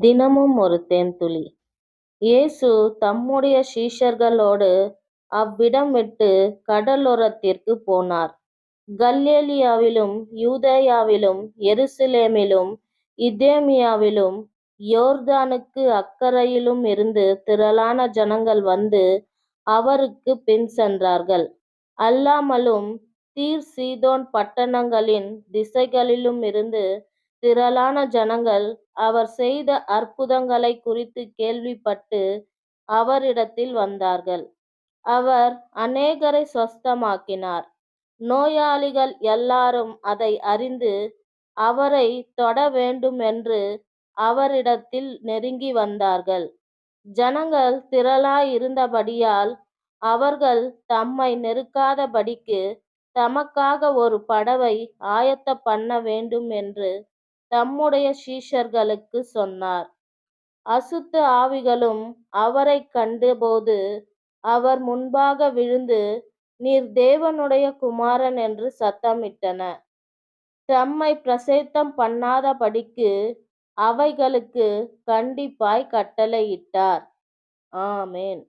தினமும் ஒரு தேன்துளி இயேசு தம்முடைய சீஷர்களோடு அவ்விடம் விட்டு கடலோரத்திற்குப் போனார். கல்லேலியாவிலும் யூதேயாவிலும் எருசலேமிலும் இதேமியாவிலும் யோர்தானுக்கு அக்கரையிலும் இருந்து திரளான ஜனங்கள் வந்து அவருக்குப் பின் சென்றார்கள். அல்லாமலும் தீர் சீதோன் பட்டணங்களின் திசைகளிலும் இருந்து திரளான ஜனங்கள் அவர் செய்த அற்புதங்களைக் குறித்து கேள்விப்பட்டு அவரிடத்தில் வந்தார்கள். அவர் அநேகரை சொஸ்தமாக்கினார். நோயாளிகள் எல்லாரும் அதை அறிந்து அவரை தொட வேண்டும் என்று அவரிடத்தில் நெருங்கி வந்தார்கள். ஜனங்கள் திரளாயிருந்தபடியால் அவர்கள் தம்மை நெருக்காதபடிக்கு தமக்காக ஒரு படவை ஆயத்தப்பண்ண வேண்டும் என்று தம்முடைய சீஷர்களுக்கு சொன்னார். அசுத்த ஆவிகளும் அவரைக் கண்டபோது அவர் முன்பாக விழுந்து நீர் தேவனுடைய குமாரன் என்று சத்தமிட்டன. தம்மைப் பிரசித்தம் பண்ணாதபடிக்கு அவைகளுக்குக் கண்டிப்பாய் கட்டளையிட்டார். ஆமேன்